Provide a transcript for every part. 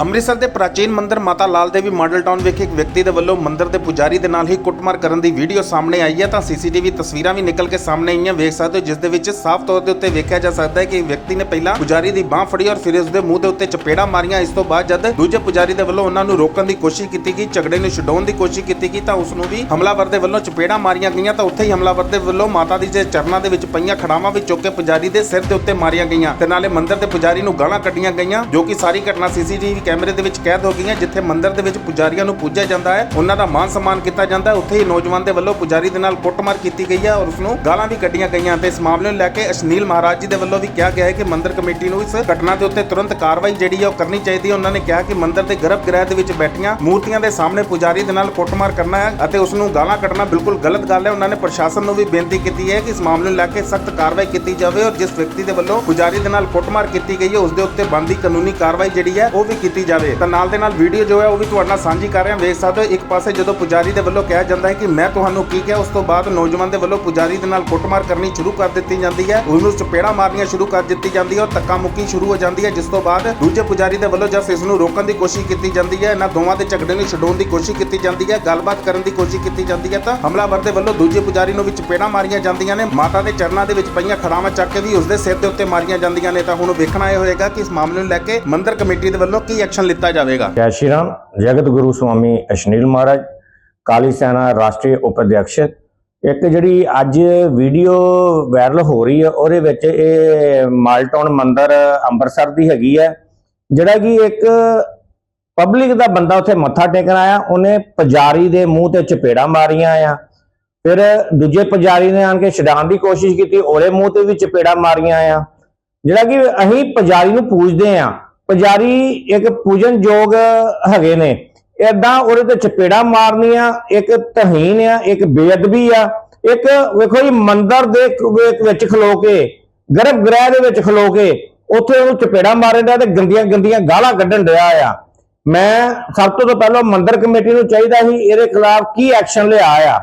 ਅੰਮ੍ਰਿਤਸਰ ਦੇ ਪ੍ਰਾਚੀਨ ਮੰਦਿਰ ਮਾਤਾ ਲਾਲ ਦੇਵੀ ਮਾਡਲ ਟਾਊਨ ਵਿਖੇ ਇੱਕ ਵਿਅਕਤੀ ਦੇ ਵੱਲੋਂ ਮੰਦਿਰ ਦੇ ਪੁਜਾਰੀ ਦੇ ਨਾਲ ਹੀ ਕੁੱਟਮਾਰ ਕਰਨ ਦੀ ਵੀਡੀਓ ਸਾਹਮਣੇ ਆਈ ਹੈ। ਤਾਂ ਸੀਸੀਟੀਵੀ ਤਸਵੀਰਾਂ ਵੀ ਨਿਕਲ ਕੇ ਸਾਹਮਣੇ ਆਈਆਂ। ਵੇਖ ਸਕਦੇ ਹੋ, ਜਿਸ ਦੇ ਵਿੱਚ ਸਾਫ਼ ਤੌਰ ਦੇ ਉੱਤੇ ਵੇਖਿਆ ਜਾ ਸਕਦਾ ਹੈ ਕਿ ਵਿਅਕਤੀ ਨੇ ਪਹਿਲਾਂ ਪੁਜਾਰੀ ਦੀ ਬਾਹ ਫੜੀ ਔਰ ਫਿਰ ਉਸ ਦੇ ਮੂੰਹ ਦੇ ਉੱਤੇ ਚਪੇੜਾ ਮਾਰੀਆਂ। ਇਸ ਤੋਂ ਬਾਅਦ ਜਦ ਦੂਜੇ ਪੁਜਾਰੀ ਦੇ ਵੱਲੋਂ ਉਹਨਾਂ ਨੂੰ ਰੋਕਣ ਦੀ ਕੋਸ਼ਿਸ਼ ਕੀਤੀ ਗਈ, ਝਗੜੇ ਨੂੰ ਛਡਾਉਣ ਦੀ ਕੋਸ਼ਿਸ਼ ਕੀਤੀ ਗਈ, ਤਾਂ ਉਸ ਨੂੰ ਵੀ ਹਮਲਾਵਰ ਦੇ ਵੱਲੋਂ ਚਪੇੜਾ ਮਾਰੀਆਂ ਗਈਆਂ। ਤਾਂ ਉੱਥੇ ਹੀ ਹਮਲਾਵਰ ਦੇ ਵੱਲੋਂ ਮਾਤਾ ਦੀ ਜੇ ਚਰਨਾਂ ਦੇ ਵਿੱਚ ਪਈਆਂ ਖੜਾਵਾਂ ਵੀ ਚੁੱਕ ਕੇ ਪੁਜਾਰੀ ਦੇ ਸਿਰ ਦੇ ਉੱਤੇ ਮਾਰੀਆਂ ਗਈਆਂ। ਤੇ ਨਾਲੇ ਮੰਦਿਰ ਦੇ ਪੁਜਾਰੀ ਨੂੰ ਗਾਲਾਂ ਕੱਢੀਆਂ ਗਈਆਂ, ਜੋ ਕਿ ਸਾਰੀ ਘਟਨਾ ਸੀਸੀਟੀਵੀ ਕੈਮਰੇ ਦੇ ਵਿੱਚ ਕੈਦ ਹੋ ਗਈਆਂ, ਜਿੱਥੇ ਮੰਦਿਰ ਦੇ ਵਿੱਚ ਪੁਜਾਰੀਆਂ ਨੂੰ ਪੂਜਿਆ ਜਾਂਦਾ ਹੈ। ਉਹਨਾਂ ਦਾ ਮਾਨ ਸਨਮਾਨ ਕੀਤਾ ਜਾਂਦਾ ਹੈ। ਉੱਥੇ ਹੀ ਨੌਜਵਾਨ ਦੇ ਵੱਲੋਂ ਪੁਜਾਰੀ ਦੇ ਨਾਲ ਕੁੱਟਮਾਰ ਕੀਤੀ ਗਈ ਹੈ ਔਰ ਉਸ ਨੂੰ ਗਾਲਾਂ ਵੀ ਕੱਢੀਆਂ ਗਈਆਂ ਤੇ ਇਸ ਮਾਮਲੇ ਨੂੰ ਲੈ ਕੇ ਅਸ਼ਨੀਲ ਮਹਾਰਾਜ ਜੀ ਦੇ ਵੱਲੋਂ ਵੀ ਕਿਹਾ ਗਿਆ ਹੈ ਕਿ ਮੰਦਿਰ ਕਮੇਟੀ ਨੂੰ ਇਸ ਘਟਨਾ ਦੇ ਉੱਤੇ ਤੁਰੰਤ ਕਾਰਵਾਈ ਜਿਹੜੀ ਹੈ ਉਹ ਕਰਨੀ ਚਾਹੀਦੀ ਹੈ। ਉਹਨਾਂ ਨੇ ਕਿਹਾ ਕਿ ਮੰਦਿਰ ਦੇ ਗਰਭ ਗ੍ਰਹਿ ਦੇ ਵਿੱਚ ਬੈਠੀਆਂ ਮੂਰਤੀਆਂ ਦੇ ਸਾਹਮਣੇ ਪੁਜਾਰੀ ਦੇ ਨਾਲ ਕੁੱਟਮਾਰ ਕਰਨਾ ਹੈ ਅਤੇ ਉਸ ਨੂੰ ਗਾਲਾਂ ਕੱਢਣਾ ਬਿਲਕੁਲ ਗਲਤ ਗੱਲ ਹੈ। ਉਹਨਾਂ ਨੇ ਪ੍ਰਸ਼ਾਸਨ ਨੂੰ ਵੀ ਬੇਨਤੀ ਕੀਤੀ ਹੈ ਕਿ ਇਸ ਮਾਮਲੇ ਨੂੰ ਲੈ ਕੇ ਸਖਤ ਕਾਰਵਾਈ ਕੀਤੀ ਜਾਵੇ ਔਰ ਜਿਸ ਵਿਅਕਤੀ ਦੇ ਵੱਲੋਂ ਪੁਜਾਰੀ ਦੇ ਨਾਲ ਕੁੱਟਮਾਰ ਕੀਤੀ ਗਈ ਹੈ, ਉਸ ਦੇ ਉੱਤੇ ਬਣਦੀ ਕਾਨੂੰਨੀ ਕਾਰਵਾਈ ਜਿਹੜੀ ਹੈ ਉਹ ਵੀ ਕੀਤੀ ਜਾਵੇ, ਤਾਂ ਨਾਲ ਦੇ ਨਾਲ ਵੀਡੀਓ ਜੋ ਹੈ ਉਹ ਵੀ ਤੁਹਾਡੇ ਨਾਲ ਸਾਂਝੀ ਕਰ ਰਿਹਾ। ਵੇਖ ਸਕਦੇ ਹੋ, ਇੱਕ ਪਾਸੇ ਜਦੋਂ ਪੁਜਾਰੀ ਦੇ ਵੱਲੋਂ ਕਿਹਾ ਜਾਂਦਾ ਹੈ ਕਿ ਮੈਂ ਤੁਹਾਨੂੰ ਕੀ ਕਿਹਾ, ਉਸ ਤੋਂ ਬਾਅਦ ਨੌਜਵਾਨ ਦੇ ਵੱਲੋਂ ਪੁਜਾਰੀ ਦੇ ਨਾਲ ਕੁੱਟਮਾਰ ਕਰਨੀ ਸ਼ੁਰੂ ਕਰ ਦਿੱਤੀ ਜਾਂਦੀ ਹੈ। ਉਸ ਨੂੰ ਚਪੇੜਾ ਮਾਰਨੀਆਂ ਸ਼ੁਰੂ ਕਰ ਦਿੱਤੀ ਜਾਂਦੀ ਹੈ ਔਰ ਧੱਕਾ ਮੁੱਕੀ ਸ਼ੁਰੂ ਹੋ ਜਾਂਦੀ ਹੈ, ਜਿਸ ਤੋਂ ਬਾਅਦ ਦੂਜੇ ਪੁਜਾਰੀ ਦੇ ਵੱਲੋਂ ਜਦ ਇਸ ਨੂੰ ਰੋਕਣ ਦੀ ਕੋਸ਼ਿਸ਼ ਕੀਤੀ ਜਾਂਦੀ ਹੈ, ਇਹਨਾਂ ਦੋਵਾਂ ਦੇ ਝਗੜੇ ਨੂੰ ਛਡਾਉਣ ਦੀ ਕੋਸ਼ਿਸ਼ ਕੀਤੀ ਜਾਂਦੀ ਹੈ, ਗੱਲਬਾਤ ਕਰਨ ਦੀ ਕੋਸ਼ਿਸ਼ ਕੀਤੀ ਜਾਂਦੀ ਹੈ, ਤਾਂ ਹਮਲਾਵਰ ਦੇ ਵੱਲੋਂ ਦੂਜੇ ਪੁਜਾਰੀ ਨੂੰ ਵੀ ਚਪੇੜਾਂ ਮਾਰੀਆਂ ਜਾਂਦੀਆਂ ਨੇ। ਮਾਤਾ ਦੇ ਚਰਨਾਂ ਦੇ ਵਿੱਚ ਪਈਆਂ ਖੜਾਵਾਂ ਚੱਕ ਕੇ ਵੀ ਉਸ ਦੇ ਸਿਰ ਦੇ ਉੱਤੇ ਮਾਰੀਆਂ ਜਾਂਦੀਆਂ ਨੇ। ਤਾਂ ਹੁਣ ਵੇਖਣਾ ਇਹ ਹੋਏਗਾ ਕਿ ਇਸ ਮਾਮਲੇ ਨੂੰ ਲੈ ਕੇ ਮੰਦਰ ਕਮੇਟੀ ਦੇ ਵੱਲੋਂ ਕੀ ਐਕਸ਼ਨ ਲਿੱਤਾ ਜਾਵੇਗਾ। ਜੈ ਸ਼੍ਰੀ ਰਾਮ। ਜਗਤ ਗੁਰੂ ਸੁਆਮੀ ਅਸ਼ਨੀਲ ਮਹਾਰਾਜ, ਕਾਲੀ ਸੈਨਾ ਰਾਸ਼ਟਰੀ ਉਪਅਧਿਕਸ਼ ਇੱਕ ਜਿਹੜੀ ਅੱਜ ਵੀਡੀਓ ਵਾਇਰਲ ਹੋ ਰਹੀ ਹੈ, ਉਹਦੇ ਵਿੱਚ ਇਹ ਮਾਲਟਾਊਨ ਮੰਦਿਰ ਅੰਮ੍ਰਿਤਸਰ ਦੀ ਹੈਗੀ ਹੈ, ਜਿਹੜਾ ਕਿ ਇੱਕ ਪਬਲਿਕ ਦਾ ਬੰਦਾ ਉੱਥੇ ਮੱਥਾ ਟੇਕਣ ਆਇਆ, ਉਹਨੇ ਪੁਜਾਰੀ ਦੇ ਮੂੰਹ ਤੇ ਚਪੇੜਾ ਮਾਰੀਆਂ ਆ। ਫਿਰ ਦੂਜੇ ਪੁਜਾਰੀ ਨੇ ਆਣ ਕੇ ਛਡਾਉਣ ਦੀ ਕੋਸ਼ਿਸ਼ ਕੀਤੀ, ਉਹਦੇ ਮੂੰਹ ਤੇ ਵੀ ਚਪੇੜਾ ਮਾਰੀਆਂ ਆ। ਜਿਹੜਾ ਕਿ ਅਸੀਂ ਪੁਜਾਰੀ ਨੂੰ ਪੂਜਦੇ ਆ। ਪੁਜਾਰੀ ਇੱਕ ਪੂਜਨ ਯੋਗ ਹੈਗੇ ਨੇ। ਏਦਾਂ ਉਹਦੇ ਤੇ ਚਪੇੜਾ ਮਾਰਨੀਆਂ, ਇੱਕ ਤਹੀਨ ਆ, ਇੱਕ ਬੇਅਦਬੀ ਆ। ਇੱਕ ਵੇਖੋ ਜੀ, ਮੰਦਰ ਦੇ ਵਿੱਚ- ਖਲੋ ਕੇ, ਗਰਭ ਗ੍ਰਹਿ ਦੇ ਵਿੱਚ ਖਲੋ ਕੇ, ਉੱਥੇ ਉਹਨੂੰ ਚਪੇੜਾ ਮਾਰਨ ਡਿਆ ਤੇ ਗੰਦੀਆਂ ਗੰਦੀਆਂ ਗਾਲਾਂ ਕੱਢਣ ਡਿਆ ਆ। ਮੈਂ ਸਭ ਤੋਂ ਤਾਂ ਪਹਿਲਾਂ ਮੰਦਰ ਕਮੇਟੀ ਨੂੰ ਚਾਹੀਦਾ ਸੀ, ਇਹਦੇ ਖਿਲਾਫ ਕੀ ਐਕਸ਼ਨ ਲਿਆ ਆ।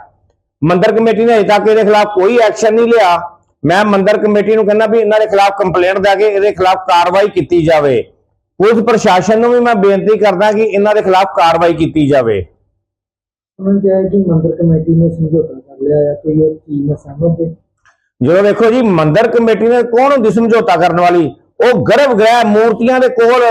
ਮੰਦਰ ਕਮੇਟੀ ਨੇ ਅਜੇ ਤੱਕ ਇਹਦੇ ਖਿਲਾਫ ਕੋਈ ਐਕਸ਼ਨ ਨਹੀਂ ਲਿਆ। ਮੈਂ ਮੰਦਰ ਕਮੇਟੀ ਨੂੰ ਕਹਿੰਦਾ ਵੀ ਇਹਨਾਂ ਦੇ ਖਿਲਾਫ ਕੰਪਲੇਂਟ ਦੇ ਕੇ ਇਹਦੇ ਖਿਲਾਫ ਕਾਰਵਾਈ ਕੀਤੀ ਜਾਵੇ। ਪੁਲਿਸ ਪ੍ਰਸ਼ਾਸਨ ਨੂੰ ਵੀ ਮੈਂ ਬੇਨਤੀ ਕਰਦਾ ਕਿ ਇਹਨਾਂ ਦੇ ਖਿਲਾਫ ਕਾਰਵਾਈ ਕੀਤੀ ਜਾਵੇ। ਉਹਨਾਂ ਕਿਹਾ ਹੈ ਕਿ ਮੰਦਰ ਕਮੇਟੀ ਨੇ ਸਮਝੌਤਾ ਕਰ ਲਿਆ ਹੈ ਕੋਈ ਇਹ ਚੀਜ਼ ਨਾਲ ਸਹਿਮਤ ਹੈ ਜਦੋਂ ਵੇਖੋ ਜੀ ਮੰਦਰ ਕਮੇਟੀ ਨੇ ਕੌਣ ਹੁੰਦੀ ਸਮਝੌਤਾ ਕਰਨ ਵਾਲੀ? ਉਹ ਗਰਭ ਗ੍ਰਹਿ ਮੂਰਤੀਆਂ ਦੇ ਕੋਲ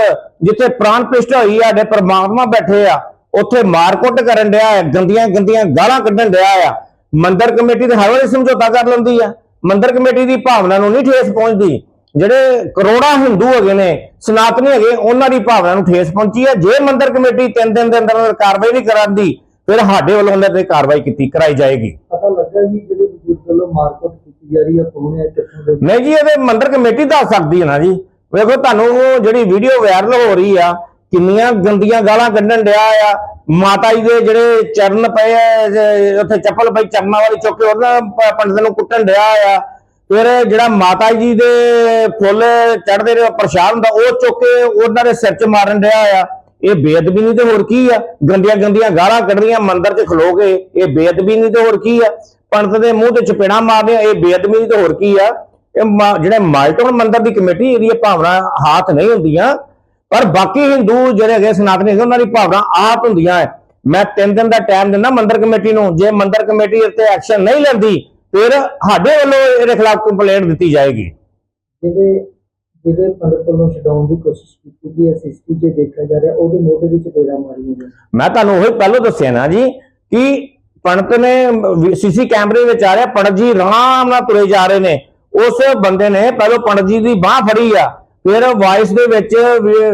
ਜਿੱਥੇ ਪ੍ਰਾਨ ਪ੍ਰਤਿਸ਼ਠਾ ਹੋਈ ਆ ਸਾਡੇ ਪ੍ਰਮਾਤਮਾ ਬੈਠੇ ਆ ਉੱਥੇ ਮਾਰਕੁੱਟ ਕਰਨ ਡਿਆ ਹੈ ਗੰਦੀਆਂ ਗੰਦੀਆਂ ਗਾਲਾਂ ਕੱਢਣ ਡਿਆ ਆ। ਮੰਦਰ ਕਮੇਟੀ ਤੇ ਹਰ ਵਾਰੀ ਸਮਝੌਤਾ ਕਰ ਲੈਂਦੀ ਆ। ਮੰਦਰ ਕਮੇਟੀ ਦੀ ਭਾਵਨਾ ਨੂੰ ਨਹੀਂ ਠੇਸ ਪਹੁੰਚਦੀ। ਜਿਹੜੇ ਕਰੋੜਾਂ ਹਿੰਦੂ ਹੈਗੇ ਨੇ ਸਨਾਤਨੀ ਹੈਗੇ ਉਹਨਾਂ ਦੀ ਭਾਵਨਾ ਨੂੰ ਠੇਸ ਪਹੁੰਚੀ ਹੈ। ਜੇ ਮੰਦਰ ਕਮੇਟੀ ਤਿੰਨ ਦਿਨ ਦੇ ਅੰਦਰ ਅੰਦਰ ਕਾਰਵਾਈ ਨਹੀਂ ਕਰਾਂਦੀ ਫਿਰ ਸਾਡੇ ਵੱਲੋਂ ਉਹਨਾਂ ਤੇ ਕਾਰਵਾਈ ਕੀਤੀ ਕਰਾਈ ਜਾਏਗੀ। ਪਤਾ ਲੱਗਾ ਜੀ ਜਿਹੜੇ ਬਜ਼ੁਰਗ ਵੱਲੋਂ ਮਾਰਕੁੱਟ ਕੀਤੀ ਜਾ ਰਹੀ ਹੈ ਕੌਣ ਹੈ ਕਿੱਥੋਂ ਦੇ ਨਹੀਂ ਜੀ ਇਹਦੇ ਮੰਦਰ ਕਮੇਟੀ ਦੱਸ ਸਕਦੀ ਹੈ ਨਾ ਜੀ। ਵੇਖੋ ਤੁਹਾਨੂੰ ਉਹ ਜਿਹੜੀ ਵੀਡੀਓ ਵਾਇਰਲ ਹੋ ਰਹੀ ਆ ਕਿੰਨੀਆਂ ਗੰਦੀਆਂ ਗਾਲਾਂ ਕੱਢਣ ਡਿਆ ਆ। ਮਾਤਾ ਜੀ ਦੇ ਜਿਹੜੇ ਚਰਨ ਪਏ ਉੱਥੇ ਚੱਪਲ ਪਈ ਚਰਨਾਂ ਵਾਲੀ ਚੁੱਕ ਕੇ ਉਹਨਾਂ ਪੰਡਤ ਨੂੰ ਕੁੱਟਣ ਡਿਆ ਆ। ਫਿਰ ਜਿਹੜਾ ਮਾਤਾ ਜੀ ਦੇ ਫੁੱਲ ਚੜਦੇ ਨੇ, ਪ੍ਰਸ਼ਾਦ ਹੁੰਦਾ, ਉਹ ਚੁੱਕ ਕੇ ਉਹਨਾਂ ਦੇ ਸਿਰ 'ਚ ਮਾਰਨ ਰਿਹਾ ਆ। ਇਹ ਬੇਅਦਬੀ ਨਹੀਂ ਤੇ ਹੋਰ ਕੀ ਆ? ਗੰਦੀਆਂ ਗੰਦੀਆਂ ਗਾਲਾਂ ਕੱਢਣੀਆਂ ਮੰਦਰ 'ਚ ਖਲੋ ਕੇ, ਇਹ ਬੇਅਦਬੀ ਨਹੀਂ ਤੇ ਹੋਰ ਕੀ ਆ? ਪੰਡਤ ਦੇ ਮੂੰਹ ਤੇ ਚਪੇੜਾਂ ਮਾਰਨੀਆਂ ਇਹ ਬੇਅਦਬੀ ਨਹੀਂ ਤੇ ਹੋਰ ਕੀ ਆ? ਇਹ ਮਾ- ਜਿਹੜੇ ਮਾਲਟਨ ਮੰਦਰ ਦੀ ਕਮੇਟੀ ਇਹਦੀ ਭਾਵਨਾ ਹਾਥ ਨਹੀਂ ਹੁੰਦੀਆਂ। ਪਰ ਬਾਕੀ ਹਿੰਦੂ ਜਿਹੜੇ ਹੈਗੇ ਸਨਾਤਨੀ ਹੈਗੇ, ਉਹਨਾਂ ਦੀ ਭਾਵਨਾ ਆਪ ਹੁੰਦੀਆਂ ਹੈ ਮੈਂ 3 ਦਿਨ ਦਾ ਟਾਈਮ ਦਿੰਦਾ ਮੰਦਰ ਕਮੇਟੀ ਨੂੰ। ਜੇ ਮੰਦਰ ਕਮੇਟੀ ਇੱਥੇ ਐਕਸ਼ਨ ਨਹੀਂ ਲੈਂਦੀ ਫਿਰ ਸਾਡੇ ਵੱਲੋਂ ਇਹਦੇ ਖਿਲਾਫ ਕੰਪਲੇਂਟ ਦਿੱਤੀ ਜਾਏਗੀ। ਜਿਹੜੇ ਜਿਹੜੇ ਪੰਡਤ ਵੱਲੋਂ ਛਡਾਉਣ ਦੀ ਕੋਸ਼ਿਸ਼ ਕੀਤੀ ਗਈ ਹੈ ਸਿਸਟੀ 'ਚ ਦੇਖਿਆ ਜਾ ਰਿਹਾ ਉਹਦੇ ਮੋਢੇ ਵਿੱਚ ਪੇੜਾ ਮਾਰੀਆਂ ਗਈਆਂ ਮੈਂ ਤੁਹਾਨੂੰ ਉਹੀ ਪਹਿਲਾਂ ਦੱਸਿਆ ਨਾ ਜੀ ਕਿ ਪੰਡਤ ਨੇ ਸੀਸੀ ਕੈਮਰੇ ਵਿੱਚ ਆ ਰਿਹਾ ਪੰਡਤ ਜੀ ਆਰਾਮ ਨਾਲ ਤੁਰੇ ਜਾ ਰਹੇ ਨੇ। ਉਸ ਬੰਦੇ ਨੇ ਪਹਿਲਾਂ ਪੰਡਤ ਜੀ ਦੀ ਬਾਹ ਫੜੀ ਆ ਫਿਰ ਵਾਇਸ ਦੇ ਵਿੱਚ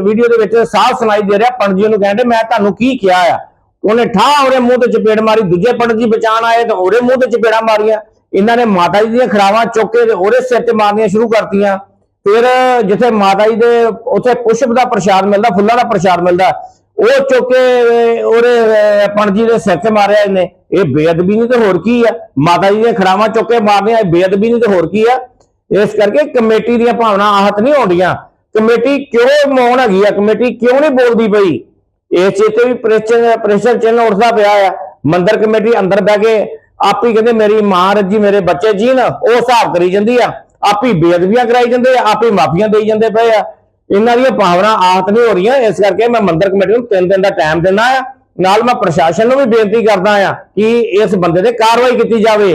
ਵੀਡੀਓ ਦੇ ਵਿੱਚ ਸਾਫ਼ ਸੁਣਾਈ ਦੇ ਰਿਹਾ ਪੰਡਤ ਜੀ ਨੂੰ ਕਹਿੰਦੇ ਮੈਂ ਤੁਹਾਨੂੰ ਕੀ ਕਿਹਾ ਆ? ਉਹਨੇ ਠਾ ਉਹਦੇ ਮੂੰਹ ਤੇ ਚਪੇੜ ਮਾਰੀ ਦੂਜੇ ਪੰਡਤ ਜੀ ਬਚਾਣ ਆਏ ਤਾਂ ਉਹਦੇ ਮੂੰਹ ਤੇ ਚਪੇੜਾਂ ਮਾਰੀਆਂ। ਇਹਨਾਂ ਨੇ ਮਾਤਾ ਜੀ ਦੀਆਂ ਖਰਾਵਾਂ ਚੁੱਕ ਕੇ ਉਹਦੇ ਸਿਰ 'ਚ ਮਾਰਨੀਆਂ ਸ਼ੁਰੂ ਕਰਤੀਆਂ। ਫਿਰ ਜਿੱਥੇ ਮਾਤਾ ਜੀ ਦੇ ਉੱਥੇ ਪੁਸ਼ਪ ਦਾ ਪ੍ਰਸ਼ਾਦ ਮਿਲਦਾ ਫੁੱਲਾਂ ਦਾ ਪ੍ਰਸ਼ਾਦ ਮਿਲਦਾ ਉਹ ਚੁੱਕ ਕੇ ਅਹ, ਉਹਦੇ ਅਹ, ਦੇ ਸਿਰ ਤੇ ਮਾਰਿਆ ਇਹਨੇ। ਇਹ ਬੇਅਦਬੀ ਨਹੀਂ ਤੇ ਹੋਰ ਕੀ ਆ? ਮਾਤਾ ਜੀ ਦੀਆਂ ਖੜਾਵਾਂ ਚੁੱਕ ਕੇ ਮਾਰਨੀਆਂ ਇਹ ਬੇਅਦਬੀ ਨਹੀਂ ਤੇ ਹੋਰ ਕੀ ਆ? ਇਸ ਕਰਕੇ ਕਮੇਟੀ ਦੀਆਂ ਭਾਵਨਾ ਆਹਤ ਨਹੀਂ ਆਉਂਦੀਆਂ। ਕਮੇਟੀ ਕਿਉਂ ਮੌਨ ਹੈਗੀ ਆ? ਕਮੇਟੀ ਕਿਉਂ ਨਹੀਂ ਬੋਲਦੀ ਪਈ? ਇਸ ਚੀਤੇ ਵੀ ਪ੍ਰੈਸ਼ਰ ਪ੍ਰੈਸ਼ਰ ਚਿੰਨ ਉੱਠਦਾ ਪਿਆ ਆ। ਮੰਦਰ ਕਮੇਟੀ ਅੰਦਰ ਬਹਿ ਕੇ ਆਪ ਹੀ ਕਹਿੰਦੇ ਮੇਰੀ ਮਾਂ ਰੱਜੀ ਮੇਰੇ ਬੱਚੇ ਜੀਣ ਉਹ ਹਿਸਾਬ ਕਰੀ ਜਾਂਦੀ ਆ। ਆਪ ਹੀ ਬੇਅਦਬੀਆਂ ਕਰਾਈ ਜਾਂਦੇ ਆ, ਆਪ ਮਾਫੀਆਂ ਦੇਈ ਜਾਂਦੇ ਪਏ ਆ। ਇਹਨਾਂ ਦੀਆਂ ਭਾਵਨਾ ਆਹਤ ਨਹੀਂ ਹੋ ਰਹੀਆਂ, ਇਸ ਕਰਕੇ ਮੈਂ ਮੰਦਰ ਕਮੇਟੀ ਨੂੰ 3 ਦਿਨ ਦਾ ਟਾਈਮ ਦਿੰਦਾ ਆ। ਨਾਲ ਮੈਂ ਪ੍ਰਸ਼ਾਸਨ ਨੂੰ ਵੀ ਬੇਨਤੀ ਕਰਦਾ ਆ ਕਿ ਇਸ ਬੰਦੇ ਤੇ ਕਾਰਵਾਈ ਕੀਤੀ ਜਾਵੇ।